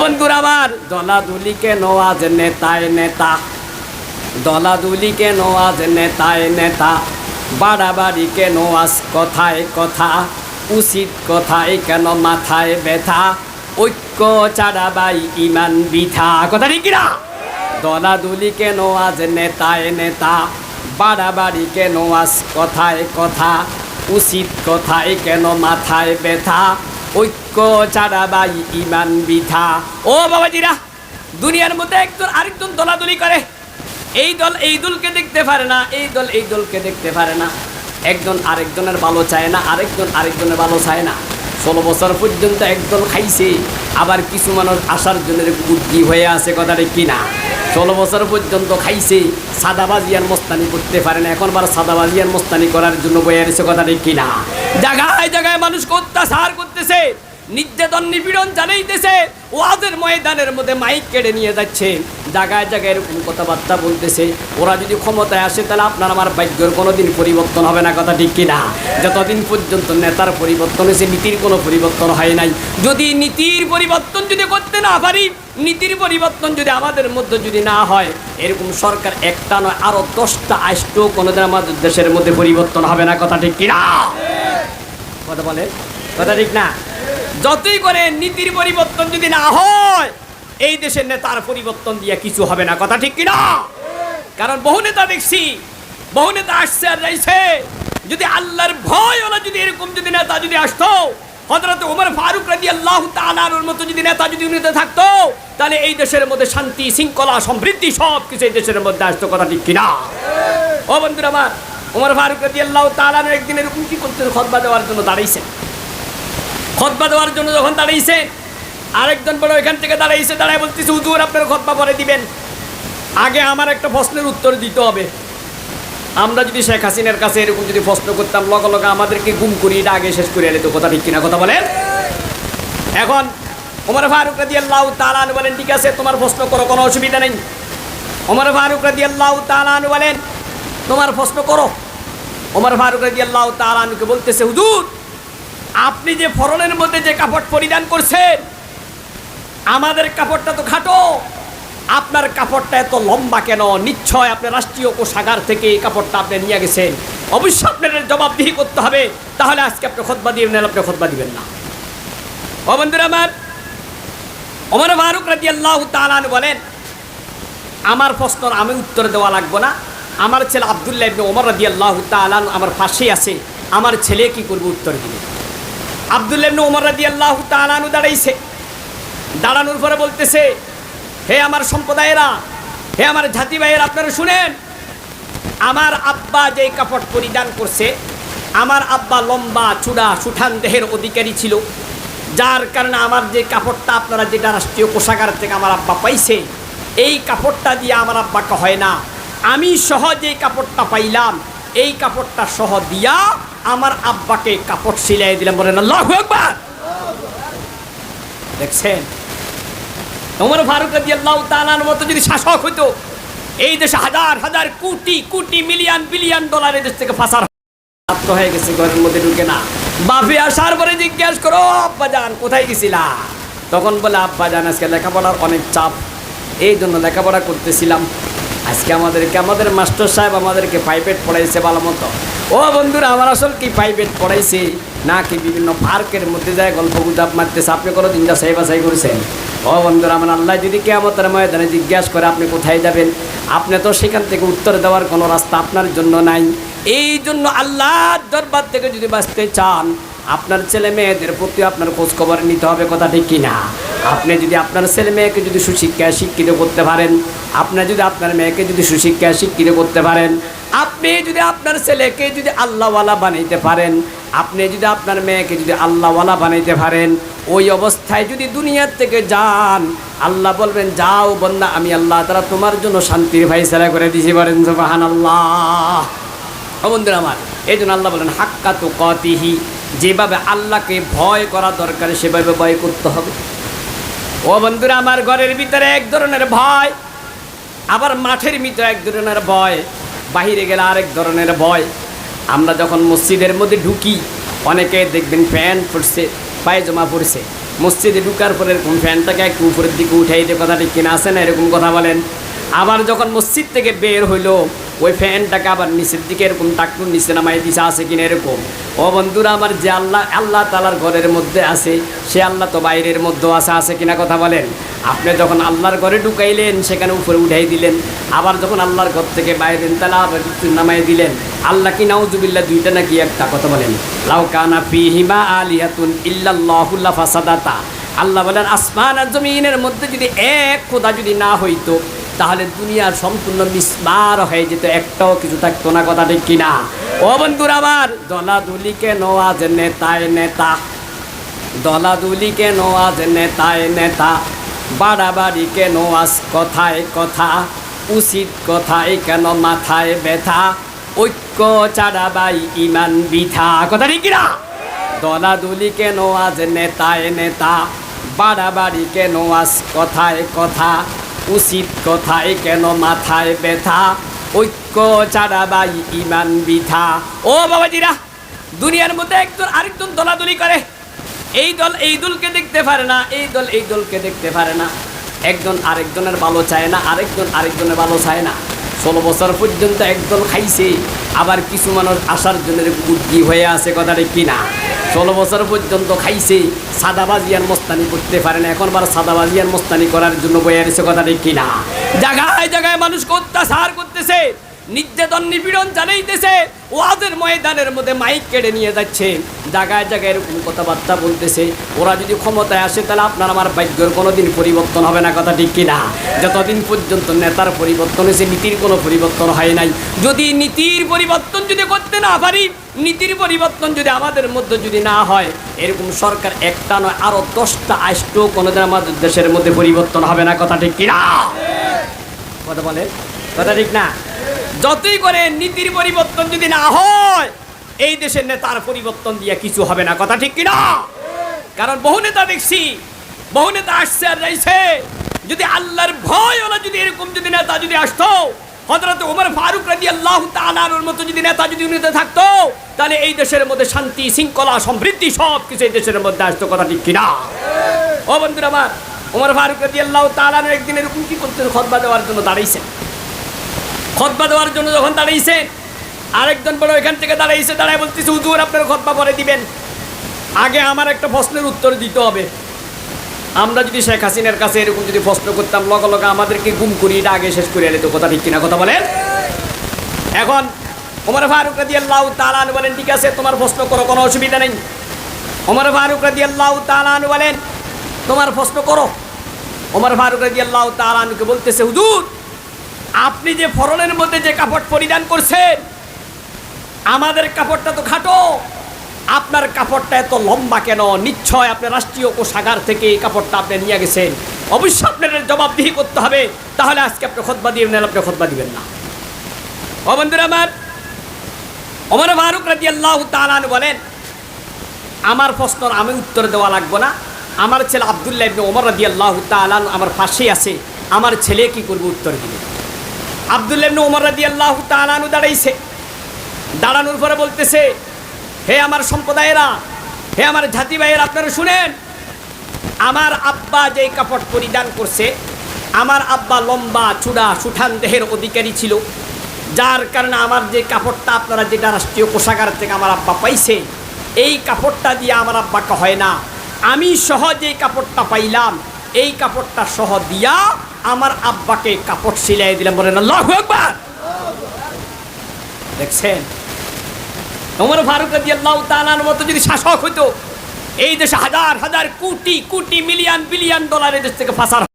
বন্ধুরা আমার। দলাদুলি কেন আজ নেতায় নেতা? দলাদুলি কেন আজ নেতায় নেতা? বাড়াবাড়ি কেন আজ কথায় কথা? উচিত কথায় কেন মাথায় ব্যথা? ঐক্য চাড়াবাই ইমান বিথা। কথা কিনা? দলাদুলি কেন আজ নেতায় নেতা? বাড়াবাড়ি কেন আজ কথায় কথা? উচিত কথায় কেন মাথায় ব্যথা? ঐক্য চাড়াবাই ইমান বিথা। ও বাবাজিরা, দুনিয়ার মধ্যে একজন আরেকজন দলাদলি করে। এই দল এই দলকে দেখতে পারে না, এই দল এই দলকে দেখতে পারে না। একজন আরেকজনের ভালো চায় না, আরেকজন আরেকজনের ভালো চায় না। ষোলো বছর পর্যন্ত একদল খাইছে। আবার কিছু মানুষ আসার জন্য বুদ্ধি হয়ে আছে, কথাটা কিনা ষোলো বছর পর্যন্ত খাইছে, সাদাবাজি আর মস্তানি করতে পারে না। এখন বার সাদাবাজি আর মস্তানি করার জন্য বয়ে আছে কথাটা কিনা জায়গায় জায়গায় মানুষকে অত্যাচার করতেছে। নির্যাতন নিপীড়ন জানাইতেছে। ওয়াদের ময়দানের মধ্যে মাইক কেড়ে নিয়ে যাচ্ছে। জায়গায় জায়গায় এরকম কথাবার্তা বলতেছে। ওরা যদি ক্ষমতায় আসে, তাহলে আপনার আমার ভাগ্যের কোনো দিন পরিবর্তন হবে না, কথা ঠিক কিনা? যতদিন পর্যন্ত নেতার পরিবর্তন হয়েছে, নীতির কোনো পরিবর্তন হয় নাই। যদি নীতির পরিবর্তন যদি করতে না পারি, নীতির পরিবর্তন যদি আমাদের মধ্যে যদি না হয়, এরকম সরকার একটা নয় আরও দশটা আসতেও কোনোদিন আমাদের দেশের মধ্যে পরিবর্তন হবে না, কথা ঠিক কিনা? কথা বলে? কথা ঠিক না? যতই করে নীতির পরিবর্তন যদি না হয়, এই দেশের নেতার পরিবর্তন দিয়ে কিছু হবে না। কথা ঠিক কিনা? কারণ বহু নেতা দেখছি, বহু নেতা আসছে আর যাইছে। যদি আল্লাহর ভয় ওলা যদি এরকম যদি নেতা যদি আসতো হজরত ওমর ফারুক রাজি আল্লাহ তালার মতো যদি নেতা যদি উনিতে থাকতো, তাহলে এই দেশের মধ্যে শান্তি, শৃঙ্খলা, সমৃদ্ধি সব কিছু এই দেশের মধ্যে আসতো। কথা ঠিক কিনা? ও বন্ধুরা আমার, ওমর ফারুক রাজি আল্লাহ তালার একদিন এরকম কি করতে খতবা দেওয়ার জন্য দাঁড়াইছেন? খতবা দেওয়ার জন্য যখন দাঁড়িয়েছে আরেকজন বড় ওইখান থেকে দাঁড়াইছে, দাঁড়ায় বলতেছে, হুজুর, আপনার খতবা পরে দিবেন। আগে আমার একটা প্রশ্নের উত্তর দিতে হবে। আমরা যদি শেখ হাসিনার কাছে এরকম যদি প্রশ্ন করতাম, লগে লগে আমাদেরকে গুম করি এটা আগে শেষ করে এলে তো কথা ঠিক কিনা কথা বলেন? এখন ওমর ফারুক রাজি আল্লাহ তালান বলেন, ঠিক আছে, তোমার প্রশ্ন করো, কোনো অসুবিধা নেই। ওমর ফারুক রাজি আল্লাহ তালান বলেন, তোমার প্রশ্ন করো। ওমর ফারুক রাজি আল্লাহ তালানুকে বলতেছে, হুজুর আপনি যে ফরনের মধ্যে যে কাপড় পরিধান করছেন, আমাদের কাপড়টা তো খাটো। আপনার কাপড়টা এত লম্বা কেন? নিশ্চয় আপনার রাষ্ট্রীয় কোষাগার থেকে এই কাপড়টা আপনি নিয়ে গেছেন। অবশ্যই আপনার জবাবদিহি করতে হবে। তাহলে আজকে আপনি খোদবা দিবেন আপনি খোদবা দিবেন না। ও বন্ধুরা আমার অমর ফারুক রাজি আল্লাহ তালান বলেন, আমার প্রশ্ন আমি উত্তর দেওয়া লাগবো না। আমার ছেলে আবদুল্লাহ ওমর রাজি আল্লাহ তালান আমার পাশেই আছে। আমার ছেলে কি করবে উত্তর দিবে? আবদুল্লাহ ইবনে ওমর রাজি আল্লাহ তালানু দাঁড়াইছে। দাঁড়ানোর পরে বলতেছে, হে আমার সম্প্রদায়েরা, হে আমার জাতি ভাইয়ের, আপনারা শুনেন, আমার আব্বা যে কাপড় পরিধান করছে, আমার আব্বা লম্বা, চূড়া, সুঠান দেহের অধিকারী ছিল। যার কারণে আমার যে কাপড়টা আপনারা যেটা রাষ্ট্রীয় কোষাগার থেকে আমার আব্বা পাইছে, এই কাপড়টা দিয়ে আমার আব্বাকে হয় না। আমি সহ যে কাপড়টা পাইলাম, এই কাপড়টা সহ দিয়া আমার আব্বাকে কাপড় সিলাই দিলাম বলেন, আল্লাহ একবার দেখছেন? ওমর ফারুক তাআলার মতো যদি শাসক হইতো, এই দেশে হাজার হাজার crore crore million, billion dollar এই দেশ থেকে ফাঁসার প্রাপ্ত হয়ে গেছে, ঘরের মধ্যে ঢুকে না। বাপে আসার পরে জিজ্ঞেস করো, আব্বা যান কোথায় গেছিলা? তখন বলে, আব্বা যান আজকে লেখাপড়ার অনেক চাপ, এই জন্য লেখাপড়া করতেছিলাম। আজকে আমাদেরকে, আমাদের মাস্টার সাহেব আমাদেরকে প্রাইভেট পড়াইছে ভালো মতো। ও বন্ধুরা, আমার আসল কি প্রাইভেট পড়াইছে? না কি বিভিন্ন পার্কের মধ্যে যায় গল্প গুজব মারতেছে? আপনি কোনো দিন যাচাই বাছাই করেছেন? ও বন্ধুরা, আমার আল্লাহ যদি কে আমাদের ময়দানে জিজ্ঞাসা করে আপনি কোথায় যাবেন, আপনি তো সেখান থেকে উত্তর দেওয়ার কোনো রাস্তা আপনার জন্য নাই। এই জন্য আল্লাহর দরবার থেকে যদি বাঁচতে চান আপনার ছেলে মেয়েদের প্রতি আপনার খোঁজ খবর নিতে হবে, কথা ঠিক কিনা? আপনি যদি আপনার ছেলে মেয়েকে যদি সুশিক্ষায় শিক্ষিত করতে পারেন, আপনি যদি আপনার মেয়েকে যদি সুশিক্ষায় শিক্ষিত করতে পারেন, আপনি যদি আপনার ছেলেকে যদি আল্লাহওয়ালা বানাইতে পারেন, আপনি যদি আপনার মেয়েকে যদি আল্লাহওয়ালা বানাইতে পারেন, ওই অবস্থায় যদি দুনিয়ার থেকে যান, আল্লাহ বলবেন, যাও বন্যা, আমি আল্লাহ তারা তোমার জন্য শান্তির ফাইসালা করে দিছি। পারেন সুবাহান আল্লাহ বন্ধুরা আমার, এই জন্য আল্লাহ বলেন, হাক্কা তো কতিহি যেভাবে আল্লাহকে ভয় করা দরকার, সেভাবে ভয় করতে হবে। ও বন্ধুরা, আমার ঘরের ভিতরে এক ধরনের ভয়, আবার মাঠের ভিতরে এক ধরনের ভয়, বাহিরে গেলে আরেক ধরনের ভয়। আমরা যখন মসজিদের মধ্যে ঢুকি, অনেকে দেখবেন প্যান্ট পরছে পায়জামা পড়ছে মসজিদে ঢুকার পরে এরকম ফ্যানটাকে একটু উপরের দিকে উঠাই দিয়ে কথা ঠিক কিনা আছে না, এরকম কথা বলেন। আবার যখন মসজিদ থেকে বের হইল ওই ফ্যানটাকে আবার নিচের দিকে এরকম টাকুর নিচে নামাই দিছে, আছে কিনা এরকম? ও বন্ধুরা, আমার যে আল্লাহ আল্লাহ তালার ঘরের মধ্যে আছে, সে আল্লাহ তো বাইরের মধ্যেও আছে আছে কিনা কথা বলেন? আপনি যখন আল্লাহর ঘরে ঢুকাইলেন, সেখানে উপরে উঠাই দিলেন, আবার যখন আল্লাহর ঘর থেকে বাইরে তাহলে আবার নামাই দিলেন, আল্লাহ কি নাউজুবিল্লাহ দুইটা নাকি একটা কথা বলেন? লাউ কানা ফিহিমা আলিয়াতুন ইল্লাল্লাহুল্লা ফাসাদাতা আল্লাহ বলেন, আসমান আর জমিনের মধ্যে যদি এক খোদা যদি না হইতো তাহলে দুনিয়ার সম্পূর্ণ মিসমার হয়ে যেত, একটাও কিছু থাকতো না কথা ঠিক কিনা। ও বন্ধুরা আবার দলাদুলিকে নোয়াজ নেতায় নেতা? দলাদুলি কেন আজ নেতায় নেতা? বাড়াবাড়ি কেন আজ কথায় কথা? উচিত কথায় কেন মাথায় ব্যথা? ঐক্য চাড়াবাই ইমান বিথা, কথা ঠিক কিনা? দলাদুলি কেন আজ নেতায় নেতা? বাড়াবাড়ি কেন আজ কথায় কথা? উচিত কথায় কেন মাথায় ব্যথা? ঐক্য চাড়াবাই ইমান বিথা। ও বাবাজিরা, দুনিয়ার মধ্যে একজন আরেকজন দলাদলি করে। এই দল এই দলকে দেখতে পারে না, এই দল এই দলকে দেখতে পারে না। একজন আরেকজনের ভালো চায় না, আরেকজন আরেকজনের ভালো চায় না। ষোলো বছর পর্যন্ত একদল খাইছে, আবার কিছু মানুষ আসার জন্য উদ্গি হয়ে আছে কথাটা কি না? ষোলো বছর পর্যন্ত খাইছে। সাদাবাজিয়ান মস্তানি করতে পারে না। এখন আবার সাদাবাজিয়ান মস্তানি করার জন্য বয়ে আছে কথাটা কি না জায়গায় জায়গায় মানুষকে অত্যাচার করতেছে। নির্যাতন, নিপীড়ন চালাইতেছে। ওয়াদের ময়দানের মধ্যে মাইক কেড়ে নিয়ে যাচ্ছে। জায়গায় জায়গায় এরকম কথাবার্তা বলতেছে। ওরা যদি ক্ষমতায় আসে, তাহলে আপনার আমার ভাগ্যের কোনো দিন পরিবর্তন হবে না কথা ঠিক কিনা? যতদিন পর্যন্ত নেতার পরিবর্তন হয়েছে, নীতির কোনো পরিবর্তন হয় নাই। যদি নীতির পরিবর্তন যদি করতে না পারি, নীতির পরিবর্তন যদি আমাদের মধ্যে যদি না হয়, এরকম সরকার একটা নয় আরও দশটা আসতেও কোনোদিন আমাদের দেশের মধ্যে পরিবর্তন হবে না, কথা ঠিক কিনা? কথা বলে? কথা ঠিক না? যতই করে নীতির পরিবর্তন যদি না হয়, এই দেশের নেতার পরিবর্তন দিয়ে কিছু হবে না, কথা ঠিক কিনা? কারণ বহু নেতা দেখছি, বহু নেতা আসছে আর যাইছে যদি আল্লাহর ভয় ওরা যদি এরকম যদি নেতা যদি আসতো হজরত ওমর ফারুক রাজি আল্লাহ তালার মতো যদি নেতা যদি উনিতে থাকতো, তাহলে এই দেশের মধ্যে শান্তি, শৃঙ্খলা, সমৃদ্ধি সব কিছু এই দেশের মধ্যে আসতো, কথা ঠিক কিনা? ও বন্ধুরা আমার, ওমর ফারুক রাজি আল্লাহ তালানো একদিন এরকম কি করতে খতবা দেওয়ার জন্য দাঁড়াইছেন? খতবা দেওয়ার জন্য যখন দাঁড়িয়েছে আরেকজন বড় এখান থেকে দাঁড়াইছে, দাঁড়ায় বলতেছে, হুজুর, আপনার খতবা পরে দিবেন। আগে আমার একটা প্রশ্নের উত্তর দিতে হবে। আমরা যদি শেখ হাসিনার কাছে এরকম যদি প্রশ্ন করতাম, লগে লগে আমাদেরকে গুম করি, এটা আগে শেষ করে তো কথা ঠিক কিনা? কথা বলেন। এখন ওমর ফারুক রাদি আল্লাহ তালান বলেন, ঠিক আছে, তোমার প্রশ্ন করো, কোনো অসুবিধা নেই। ওমর ফারুক রাদি আল্লাহ তালান বলেন, তোমার প্রশ্ন করো। ওমর ফারুক রাদি আল্লাহ তালানকে বলতেছে, হুজুর, আপনি যে ফরনের মধ্যে যে কাপড় পরিধান করছেন, আমাদের কাপড়টা তো খাটো। আপনার কাপড়টা এত লম্বা কেন? নিশ্চয় আপনার রাষ্ট্রীয় কোষাগার থেকে এই কাপড়টা আপনি নিয়ে গেছেন। অবশ্যই আপনার জবাবদিহি করতে হবে। তাহলে আজকে আপনি খোদবা দিবেন না আপনি খোদবা দিবেন না। ও বন্ধুরা আমার অমর ফারুক রাজি আল্লাহ তালান বলেন, আমার প্রশ্ন আমি উত্তর দেওয়া লাগবো না। আমার ছেলে আবদুল্লাহ ইবনে ওমর রাজি আল্লাহ তালান আমার পাশেই আছে। আমার ছেলে কি করবে উত্তর দিবে? আবদুল্লাহ ইবনে ওমর রাজি আল্লাহ তালানু দাঁড়াইছে। দাঁড়ানোর পরে বলতেছে হে আমার সম্প্রদায়েরা, হে আমার জাতি ভাইয়ের আপনারা শুনেন, আমার আব্বা যে কাপড় পরিধান করছে, আমার আব্বা লম্বা, চূড়া, সুঠান দেহের অধিকারী ছিল। যার কারণে আমার যে কাপড়টা আপনারা যেটা রাষ্ট্রীয় কোষাগার থেকে আমার আব্বা পাইছে, এই কাপড়টা দিয়ে আমার আব্বাকে হয় না। আমি সহ যে কাপড়টা পাইলাম, এই কাপড়টা সহ দিয়া আমার আব্বাকে কাপড় সিলাই দিলাম বলেন একবার দেখছেন? ওমর ফারুক রাদিয়াল্লাহু তাআলার মতো যদি শাসক হতো এই দেশে হাজার হাজার crore crore million, billion dollar এই দেশ থেকে ফাঁসার